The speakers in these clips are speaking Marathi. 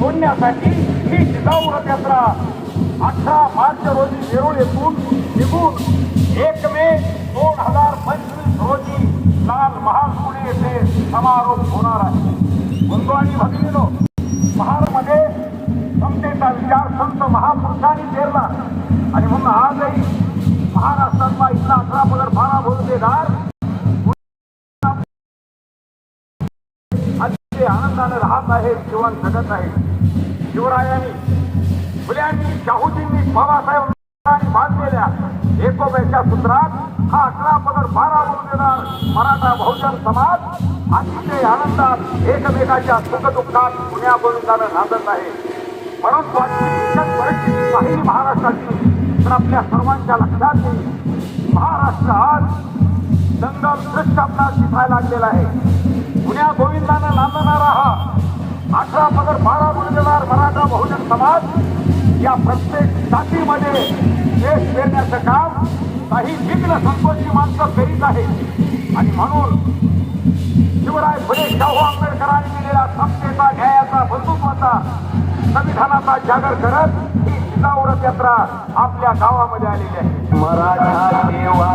सोडण्यासाठी ही जिजाऊ यात्रा अठरा मार्च रोजी वेरूळ येथून निघून एक मे दोन हजार पंचवीस रोजी लाल महाल पुणे येथे समारोप होणार आहे. बंधू आणि भगिनीनो महालमध्ये समतेचा विचार संत महापुरुषांनी पेरला. आणि म्हणून आजही महाराष्ट्रातला इथला अठरा फारा बारा देणार ते आनंदाने राहत आहेत जीवन जगत आहेत शिवरायांनी फुल्यांनी शाहूजींनी बाबासाहेबांनी बांधलेल्या एकोब्याच्या सूत्रात हा अकरा पदर बारा देणार मराठा बहुजन समाज. अतिशय आनंदात एकमेकाच्या सुखदुःखात पुण्याबरोबर नांदत आहे. परंतु आजची परिस्थिती पाहिली महाराष्ट्राची. तर आपल्या सर्वांच्या लक्षात येईल महाराष्ट्र आज दंगल दृश्य आपणास दिसायला लागलेला आहे. पुण्या गोविंदानं नांदणारा हा अठरा पदर बारा गुरुदेवार मराठा बहुजन समाज. या प्रत्येक जातीमध्ये देश पेरण्याचं काम काही विघ्न संतोषी माणसं करीत आहे. आणि म्हणून शिवराय फुले शाहू आंबेडकरांनी दिलेला समतेचा न्यायाचा बंधुत्वाचा संविधानाचा जागर करत ही जिजाऊ यात्रा आपल्या गावामध्ये आलेली आहे. मराठा सेवा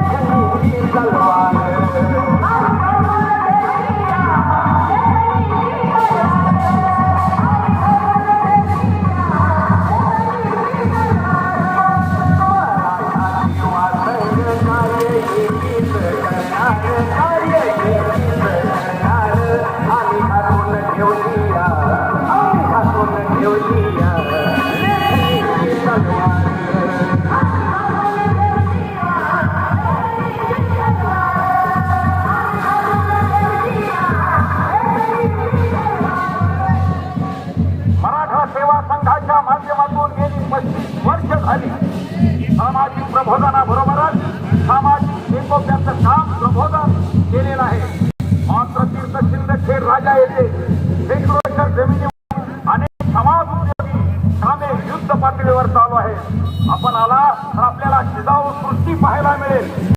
सामाजिक प्रबोधनाबरोबरच सामाजिक एकोप्याचं काम प्रबोधन केलेलं आहे. मात्र तीर्थ शिंदखेड राजा येथे शेकडो एकर जमिनी अनेक समाज उपयोगी कामे युद्ध पातळीवर चालू आहे. आपण आला तर आपल्याला शिजाऊ सृष्टी पाहायला मिळेल.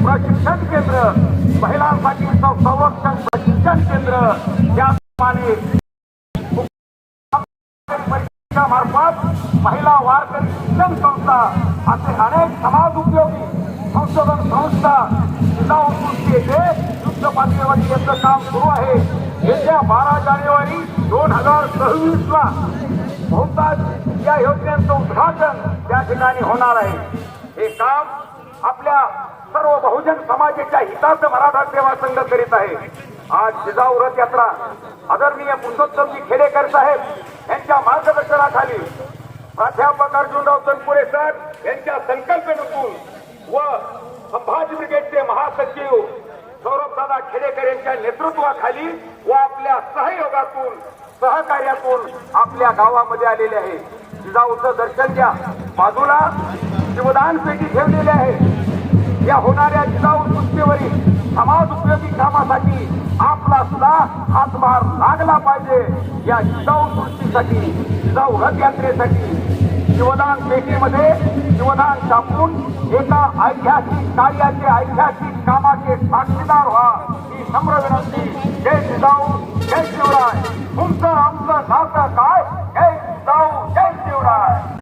प्रशिक्षण केंद्र महिलांसाठी संरक्षण प्रशिक्षण केंद्र त्याचप्रमाणे संस्था वारकरी शिक्षण संस्था असे अनेक समाज उपयोगी संशोधन संस्था जिल्हा उत्कृष्टी येथे युद्ध पातळीवरती याचं काम सुरू आहे. येत्या बारा जानेवारी दोन हजार सव्वीस ला बहुतांश या योजनेचं उद्घाटन त्या ठिकाणी होणार आहे. हे काम आपल्या सर्व बहुजन समाजाच्या हिताचं मराठा सेवा संघ करीत आहे. आज जिजाऊ रथ यात्रा आदरणीय पुरुषोत्तमजी खेडेकर साहेब यांच्या मार्गदर्शनाखाली प्राध्यापक अर्जुनराव तनपुरे सर यांच्या संकल्पनेतून व संभाजी ब्रिगेडचे महासचिव सौरभदादा खेडेकर यांच्या नेतृत्वाखाली व आपल्या सहयोगातून सहकार्यातून आपल्या गावामध्ये आलेले आहे. जिजाऊचं दर्शन घ्या. बाजूला शिवदान पेटी ठेवलेली आहे. या होणाऱ्या जिजाऊ सृष्टीवरील समाज उपयोगी कामासाठी आपला सुद्धा हातभार लागला पाहिजे. या जिजाऊ सृष्टीसाठी जिजाऊ रथयात्रेसाठी शिवदान पेटीमध्ये शिवदान छापून एका ऐतिहासिक कार्याचे ऐतिहासिक कामाचे साक्षीदार व्हा. ही नम्र विनंती जय जिजाऊ जय शिवराय. तुमचं आमचं नातं काय? जय जिजाऊ जय शिवराय.